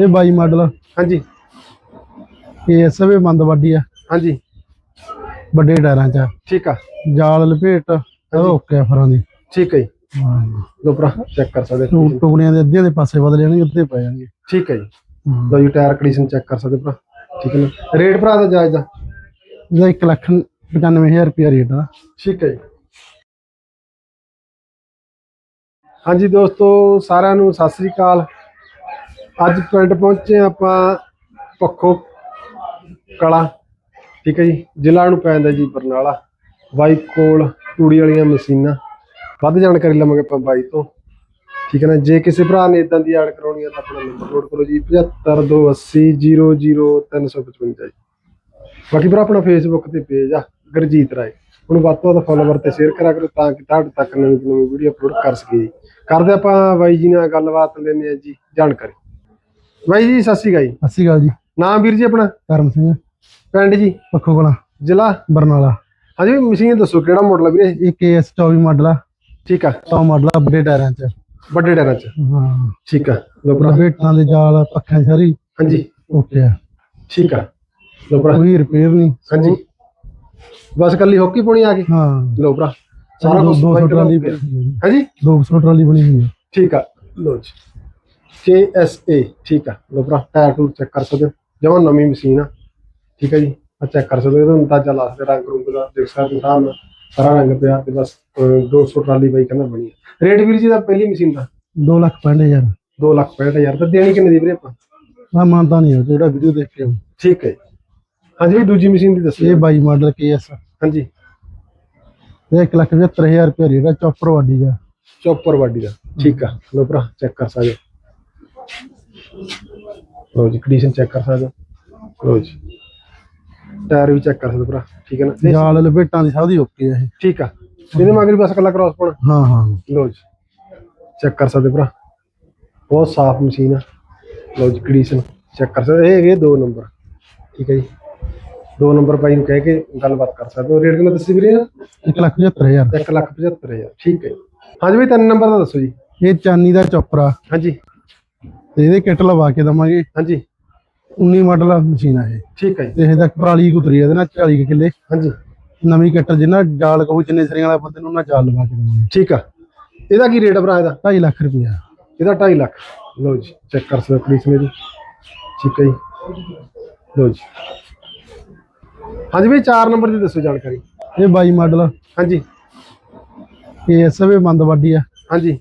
ਇਹ 22 ਮਾਡਲ। ਹਾਂਜੀ। ਏਐਸਵੇ ਬੰਦ ਵੱਡੀ ਆ। ਹਾਂਜੀ। ਵੱਡੇ ਟਾਇਰਾਂ 'ਚ ਆ। ਠੀਕ ਆ। ਜਾਲ ਲਪੇਟ ਉਹ ਓਕੇ ਆ ਫਰਾਂ ਦੀ। ਠੀਕ ਹੈ ਜੀ। ਲੋ ਭਰਾ ਚੈੱਕ ਕਰ ਸਕਦੇ ਹੋ। ਟੂ- ਟੁਕੜੀਆਂ ਦੇ ਅੱਧੇ ਦੇ ਪਾਸੇ ਬਦਲ ਜਾਣਗੇ ਉੱਤੇ ਪੈ ਜਾਣਗੇ। ਠੀਕ ਹੈ ਜੀ। ਲੋ ਜੀ ਟਾਇਰ ਕੰਡੀਸ਼ਨ ਚੈੱਕ ਕਰ ਸਕਦੇ ਹੋ ਭਰਾ। ਠੀਕ ਹੈ ਨਾ ਰੇਟ ਭਰਾ ਦਾ ਜਾਇਜ਼ ਦਾ ਇਹਦਾ 1 ਲੱਖ 95000 ਰੁਪਿਆ ਰੇਟ ਆ। ਠੀਕ ਹੈ ਜੀ। ਹਾਂਜੀ ਦੋਸਤੋ ਸਾਰਿਆਂ ਨੂੰ ਸਤਿ ਸ੍ਰੀ ਅਕਾਲ। ਅੱਜ ਪਿੰਡ ਪਹੁੰਚੇ ਆਪਾਂ ਪੱਖੋ ਕਲਾ, ਠੀਕ ਹੈ ਜੀ, ਜ਼ਿਲ੍ਹਾ ਨੂੰ ਪੈਂਦਾ ਜੀ ਬਰਨਾਲਾ। ਬਾਈ ਕੋਲ ਤੂੜੀ ਵਾਲੀਆਂ ਮਸ਼ੀਨਾਂ। ਵੱਧ ਜਾਣਕਾਰੀ ਲਵਾਂਗੇ ਆਪਾਂ ਬਾਈ ਤੋਂ। ਠੀਕ ਹੈ ਨਾ, ਜੇ ਕਿਸੇ ਭਰਾ ਨੇ ਇਦਾਂ ਦੀ ਐਡ ਕਰਾਉਣੀ ਹੈ ਤਾਂ ਆਪਣਾ ਨੰਬਰ ਨੋਟ ਕਰੋ ਜੀ 7528000355 ਜੀ। ਬਾਕੀ ਭਰਾ, ਆਪਣਾ ਫੇਸਬੁੱਕ ਤੇ ਪੇਜ ਆ, ਗੁਰਜੀਤ ਰਾਏ। ਉਹਨੂੰ ਵੱਧ ਤੋਂ ਵੱਧ ਫੋਲੋਵਰ ਤੇ ਸ਼ੇਅਰ ਕਰਿਆ ਕਰੋ ਤਾਂ ਕਿ ਤੁਹਾਡੇ ਤੱਕ ਨਵੀਂ ਨਵੀਂ ਵੀਡੀਓ ਅਪਲੋਡ ਕਰ ਸਕੀਏ ਕਰਦੇ ਆਪਾਂ ਬਾਈ ਜੀ ਨਾਲ ਗੱਲਬਾਤ ਲੈਂਦੇ ਆ ਜੀ, ਜਾਣਕਾਰੀ। ਬਾਈ ਜੀ ਸਤਿ ਸ਼੍ਰੀ ਅਕਾਲ ਜੀ। ਸਤਿ ਸ਼੍ਰੀ ਅਕਾਲ ਜੀ। ਨਾਮ ਵੀਰ ਜੀ ਆਪਣਾ? ਕਰਮ ਸਿੰਘ। ਪਿੰਡ ਜੀ? ਪੱਖੋ ਕਲਾਂ। ਜ਼ਿਲ੍ਹਾ? ਬਰਨਾਲਾ। ਹਾਂਜੀ ਮਸ਼ੀਨ ਦੱਸੋ ਕਿਹੜਾ ਮਾਡਲ ਆ ਵੀਰੇ? ਇਹ ਕੇਐਸ 24 ਮਾਡਲ ਆ। ਠੀਕ ਆ। 100 ਮਾਡਲ ਆ ਵੱਡੇ ਟਾਇਰਾਂ 'ਚ। ਵੱਡੇ ਟਾਇਰਾਂ ਚ। ਹਾਂ। ਠੀਕ ਆ। ਲੋ ਭਰਾ। ਲਪੇਟਾਂ ਦੇ ਜਾਲ ਪੱਖਾਂ ਸਾਰੀ। ਹਾਂਜੀ। ਓਕੇ ਆ। ਠੀਕ ਆ। ਲੋ ਭਰਾ। ਕੋਈ ਰਿਪੇਅਰ ਨਹੀਂ। ਹਾਂਜੀ। ਬਸ ਕੱਲੀ ਹੋਕੀ ਪਾਉਣੀ ਆ ਗਈ ਹਾਂ। ਲੋ ਭਰਾ। ਸਾਰਾ ਦੋ ਕੁਝ 200 ਟਰਾਲੀ ਹਾਂਜੀ। ਜੀ 200 ਟਰਾਲੀ ਬਣੀ ਹੋਈ ਹੈ ਠੀਕ ਆ। ਲੋ ਜੀ। ਏ ਠੀਕ ਆ। ਲੋ ਭਰਾ ਟਾਇਰ ਟੂਰ ਚੈੱਕ ਕਰ ਸਕਦੇ ਹੋ। ਜਮਾਂ ਨਵੀਂ ਮਸ਼ੀਨ ਆ। ਠੀਕ ਆ ਜੀ ਆ ਚੈੱਕ ਕਰ ਸਕਦੇ ਹੋ। ਇਹਦਾ ਅੰਦਾਜ਼ਾ ਲਾ ਸਕਦੇ ਰੰਗ ਰੁੰਗ ਦਾ ਦੇਖ ਸਕਦੇ ਹੋ ਸਾਰਾ ਸਾਰਾ ਰੰਗ ਪਿਆ ਤੇ ਬਸ ਅਹ, 200 ਟਰਾਲੀ ਬਾਈ ਕਹਿੰਦਾ ਬਣੀ ਆ। ਰੇਟ ਵੀਰ ਜੀ ਦਾ ਪਹਿਲੀ ਮਸ਼ੀਨ ਦਾ? 2 ਲੱਖ 65000 2 ਲੱਖ 65000 ਤਾਂ ਦੇਣੀ ਕਿੰਨੇ ਦੀ ਵੀਰੇ ਆਪਾਂ? ਮੈਂ ਮੰਨਦਾ ਨਹੀਂ ਉਹ ਜਿਹੜਾ ਵੀਡੀਓ ਦੇਖ ਕੇ। ਠੀਕ ਹੈ ਜੀ। ਹਾਂਜੀ ਦੂਜੀ ਮਸ਼ੀਨ ਦੀ ਦੱਸੋ। ਇਹ 22 ਮਾਡਲ ਕੇਐਸ ਹਾਂਜੀ। ਇਹ 1 ਲੱਖ 75000 ਰੁਪਏ ਰੇਟ ਆ ਚੌਪਰ ਵਾਡੀ ਦਾ। ਚੌਪਰ ਵਾਡੀ ਦਾ। ਠੀਕ ਆ। ਲੋ ਭਰਾ ਚੈੱਕ ਕਰ ਸਕਦੇ ਲੋ ਜੀ ਕੰਡੀਸ਼ਨ ਚੈੱਕ ਕਰ ਸਕਦੇ ਹੋ? ਲੋ ਜੀ। ਟਾਇਰ ਵੀ ਚੈੱਕ ਕਰ ਸਕਦੇ ਹੋ ਭਰਾ ਠੀਕ ਹੈ ਨਾ? ਜਾਲ ਲਪੇਟਾਂ ਦੀ ਸਭ ਦੀ ਓਕੇ ਇਹ। ਠੀਕ ਆ। ਇਹਦੇ ਮਗਰ ਬਸ ਕੱਲਾ ਕ੍ਰਾਸ ਪਾਉਣਾ। ਹਾਂ ਹਾਂ। ਲੋ ਜੀ। ਚੈੱਕ ਕਰ ਸਕਦੇ ਹੋ ਭਰਾ। ਬਹੁਤ ਸਾਫ਼ ਮਸ਼ੀਨ ਆ। ਲੋ ਜੀ ਕੰਡੀਸ਼ਨ ਚੈੱਕ ਕਰ ਸਕਦੇ ਹੋ। ਇਹ ਹੈਗੇ ਦੋ ਨੰਬਰ ਠੀਕ ਹੈ ਜੀ। ਦੋ ਨੰਬਰ ਬਾਈ ਨੂੰ ਕਹਿ ਕੇ ਗੱਲਬਾਤ ਕਰ ਸਕਦੇ ਹੋ। ਰੇਟ ਕਿੰਨਾ ਦੱਸੀ ਵੀਰੇ 1 ਲੱਖ 75000 ਇੱਕ ਲੱਖ 75000 ਠੀਕ ਹੈ ਜੀ। ਹਾਂਜੀ ਵੀ ਤਿੰਨ ਨੰਬਰ ਦਾ ਦੱਸੋ ਜੀ। ਇਹ ਚਾਨੀ ਦਾ ਚੌਪਰ। ਹਾਂਜੀ। ਤੇ ਇਹਦੇ ਕਿੱਟ ਲਵਾ ਕੇ ਦਵਾਂਗੇ। ਹਾਂਜੀ। 19 ਮਾਡਲ ਆ ਮਸ਼ੀਨ ਆ ਇਹ। ਠੀਕ ਹੈ ਜੀ। ਤੇ ਇਹ ਤੱਕ ਪਰਾਲੀ ਕੁਤਰੀ ਇਹਦੇ ਨਾਲ 40 ਕੁ ਕਿੱਲੇ। ਹਾਂਜੀ। ਨਵੀਂ ਕਿੱਟ ਜਿੰਨਾ ਜਾਲ ਕਹੂ ਜਿੰਨੇ ਸਰੀਆਂ ਵਾਲਾ ਬੰਦੇ ਨੂੰ ਉਹਨਾਂ ਜਾਲ ਲਵਾ ਕੇ ਦਵਾਂਗੇ। ਠੀਕ ਆ। ਇਹਦਾ ਕੀ ਰੇਟ ਆ ਭਰਾ ਇਹਦਾ? 2.5 ਲੱਖ ਰੁਪਇਆ। ਇਹਦਾ 2.5 ਲੱਖ। ਲਓ ਜੀ ਚੈੱਕ ਕਰ ਸਕਦੇ ਪੁਲਿਸ ਜੀ ਠੀਕ ਹੈ ਜੀ। ਲਓ ਜੀ। ਹਾਂਜੀ ਵੀ 4 ਨੰਬਰ ਦੀ ਦੱਸੋ ਜਾਣਕਾਰੀ। ਇਹ 22 ਮਾਡਲ। ਹਾਂਜੀ। ਏਐਸਵੇ ਬੰਦ ਵੱਡੀ ਆ। ਹਾਂਜੀ।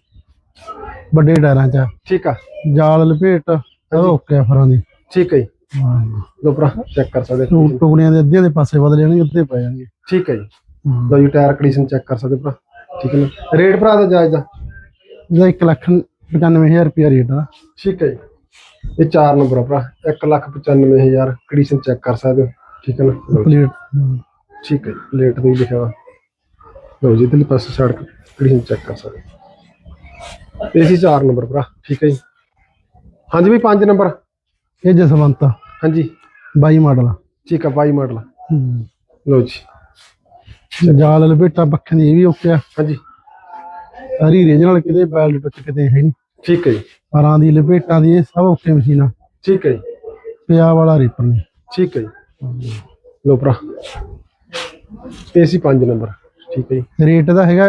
ਵੱਡੇ ਟਾਇਰਾਂ 'ਚ। ਠੀਕ ਆ। ਜਾਲ ਲਪੇਟ ਉਹ ਓਕੇ ਆ ਫਰਾਂ ਦੀ। ਠੀਕ ਹੈ ਜੀ। ਹਾਂ ਲਓ ਭਰਾ ਚੈੱਕ ਕਰ ਸਕਦੇ ਹੋ। ਟੂ- ਟੁਕੜੀਆਂ ਦੇ ਅੱਧੇ ਦੇ ਪਾਸੇ ਬਦਲ ਜਾਣਗੇ ਉੱਤੇ ਪੈ ਜਾਣਗੇ। ਠੀਕ ਹੈ ਜੀ। ਹਾਂ। ਲਓ ਜੀ ਟਾਇਰ ਕੰਡੀਸ਼ਨ ਚੈੱਕ ਕਰ ਸਕਦੇ ਹੋ ਭਰਾ। ਠੀਕ ਹੈ ਨਾ ਰੇਟ ਭਰਾ ਦਾ ਜਾਇਜ਼ ਦਾ ਇਹਦਾ 1 ਲੱਖ 95000 ਰੁਪਇਆ ਰੇਟ ਆ। ਠੀਕ ਹੈ ਜੀ। ਇਹ 4 ਨੰਬਰ ਆ ਭਰਾ। 195000 ਕੰਡੀਸ਼ਨ ਚੈੱਕ ਕਰ ਸਕਦੇ ਹੋ। ਠੀਕ ਹੈ ਨਾ? ਲਓ ਜੀ। ਪਲੇਟ ਹਾਂ। ਠੀਕ ਹੈ ਜੀ, ਪਲੇਟ ਤੇ ਵੀ ਲਿਖਿਆ ਵਾ। ਲਓ ਜੀ ਇਧਰਲੇ ਪਾਸੇ ਸੜਕ ਕੰਡੀਸ਼ਨ ਚੈੱਕ ਕਰ ਸਕਦੇ ਇਹ ਸੀ 4 ਨੰਬਰ ਭਰਾ ਠੀਕ ਹੈ ਜੀ। ਹਾਂਜੀ ਵੀ 5 ਨੰਬਰ। ਇਹ ਜਸਵੰਤ। ਹਾਂਜੀ। 22 ਮਾਡਲ। ਠੀਕ ਆ 22 ਮਾਡਲ। ਹੂੰ। ਲਓ ਜੀ। ਜਾਲ ਲਪੇਟਾਂ ਪੱਖਾਂ ਦੀ ਇਹ ਵੀ ਓਕੇ ਆ। ਹਾਂਜੀ। ਸਾਰੀ ਰੀਜਨਲ ਕਿਤੇ ਬੈਲਟ ਟੁੱਚ ਕਿਤੇ ਹੈ ਨਹੀਂ। ਠੀਕ ਹੈ ਜੀ। ਪਰਾਂ ਦੀ ਲਪੇਟਾਂ ਦੀ ਇਹ ਸਭ ਓਕੇ ਮਸ਼ੀਨਾਂ। ਠੀਕ ਹੈ ਜੀ। ਪਿਆ ਵਾਲਾ ਰੀਪਰ ਨੇ ਠੀਕ ਹੈ ਜੀ। ਲਓ ਭਰਾ। ਇਹ ਸੀ 5 ਨੰਬਰ। ਠੀਕ ਹੈ ਜੀ। ਰੇਟ ਦਾ ਹੈਗਾ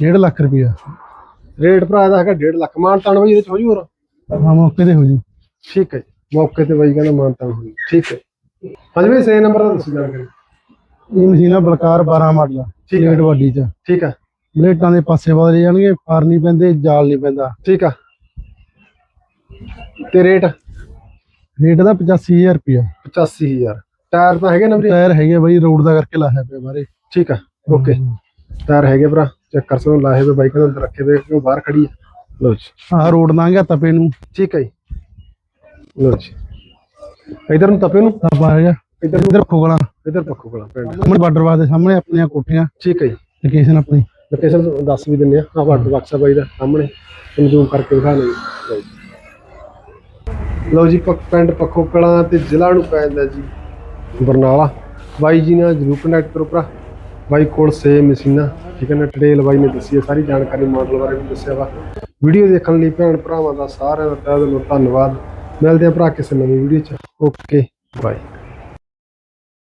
1.5 ਲੱਖ ਰੁਪਇਆ ਰੇਟ ਭਰਾ ਦਾ ਹੈਗਾ 1.5 ਲੱਖ ਮਾਨ ਤਾਨ ਬਈ ਇਹਦੇ ਚ ਹੋ ਜੂ ਹੋਰ? ਹਾਂ ਮੌਕੇ ਤੇ ਹੋ ਜੂ ਠੀਕ ਹੈ ਜੀ ਮੌਕੇ ਤੇ ਬਾਈ ਕਹਿੰਦਾ ਮਾਨ ਤਾਨ ਹੋ ਜੂ ਠੀਕ ਹੈ। ਹਾਂਜੀ 6 ਨੰਬਰ ਦਾ ਦੱਸੋ ਜਾਣਕਾਰੀ ਇਹ ਮਸ਼ੀਨਾਂ ਬਲਕਾਰ 12 ਮਾਡਲ ਠੀਕ ਵੱਡੀ ਚ। ਠੀਕ ਆ ਬਲੇਟਾਂ ਦੇ ਪਾਸੇ ਬਦਲ ਜਾਣਗੇ ਫਾਰ ਨਹੀਂ ਪੈਂਦੇ ਜਾਲ ਨਹੀਂ ਪੈਂਦਾ। ਠੀਕ ਆ ਤੇ ਰੇਟ? ਰੇਟ ਦਾ 85000 ਰੁਪਇਆ। 85000 ਟਾਇਰ ਤਾਂ ਹੈਗੇ ਨਾ ਵੀਰੇ ਟਾਇਰ ਹੈਗੇ ਬਾਈ ਰੋਡ ਦਾ ਕਰਕੇ ਲਾਇਆ ਪਿਆ ਬਾਰੇ। ਠੀਕ ਆ ਓਕੇ। ਟਾਇਰ ਹੈਗੇ ਭਰਾ? ਚੈੱਕ ਕਰ ਸਕਦੇ ਹੋ ਲਾਹੇ ਹੋਏ ਬਾਈਕ ਦੇ ਅੰਦਰ ਰੱਖੇ ਹੋਏ ਕਿਉਂ ਬਾਹਰ ਖੜੀ ਹੈ ਲੋ ਜੀ। ਆਹ ਰੋਡ ਲੰਘ ਗਿਆ ਤਪੇ ਨੂੰ। ਠੀਕ ਹੈ ਜੀ। ਲੋ ਜੀ। ਇਧਰ ਨੂੰ ਤਪੇ ਨੂੰ। ਤਪ ਆ ਗਿਆ ਇਧਰ ਇਧਰ ਖੋਗਲਾ ਇਧਰ ਪੱਖੋ ਕੋਲ ਪਿੰਡ। ਸਾਹਮਣੇ ਬਾਰਡਰ ਬਾਦ ਦੇ ਸਾਹਮਣੇ ਆਪਣੀਆਂ ਕੋਠੀਆਂ। ਠੀਕ ਹੈ ਜੀ। ਲੋਕੇਸ਼ਨ ਆਪਣੀ। ਲੋਕੇਸ਼ਨ ਦੱਸ ਵੀ ਦਿੰਨੇ ਆ। ਆ ਵਾਟਰ ਬਾਕਸ ਬਾਈ ਦਾ ਸਾਹਮਣੇ। ਤੁਹਾਨੂੰ ਜ਼ੂਮ ਕਰਕੇ ਦਿਖਾ ਜੀ। ਲਓ ਜੀ। ਪੱਕ ਪਿੰਡ ਪੱਖੋ ਕਲਾਂ ਤੇ ਜ਼ਿਲ੍ਹਾ ਨੂੰ ਪੈ ਜਾਂਦਾ ਜੀ। ਬਰਨਾਲਾ। ਬਾਈ ਜੀ ਨਾਲ ਜਰੂਰ ਕਨੈਕਟ ਕਰੋ ਭਰਾ। ਬਾਈ ਕੋਲ ਸੇਮ ਮਸ਼ੀਨਾਂ ਠੀਕ ਹੈ ਨਾ ਡਿਟੇਲ ਬਾਈ ਨੇ ਦੱਸੀ ਹੈ, ਸਾਰੀ ਜਾਣਕਾਰੀ ਮਾਡਲ ਬਾਰੇ ਵੀ ਦੱਸਿਆ ਵਾ। ਵੀਡੀਓ ਦੇਖਣ ਲਈ ਭੈਣ ਭਰਾਵਾਂ ਦਾ ਸਾਰਿਆਂ ਦਾ ਤਹਿ ਦਿਲੋਂ ਧੰਨਵਾਦ। ਮਿਲਦੇ ਆ ਭਰਾ ਕਿਸੇ ਨਵੀਂ ਵੀਡੀਓ 'ਚ। Okay bye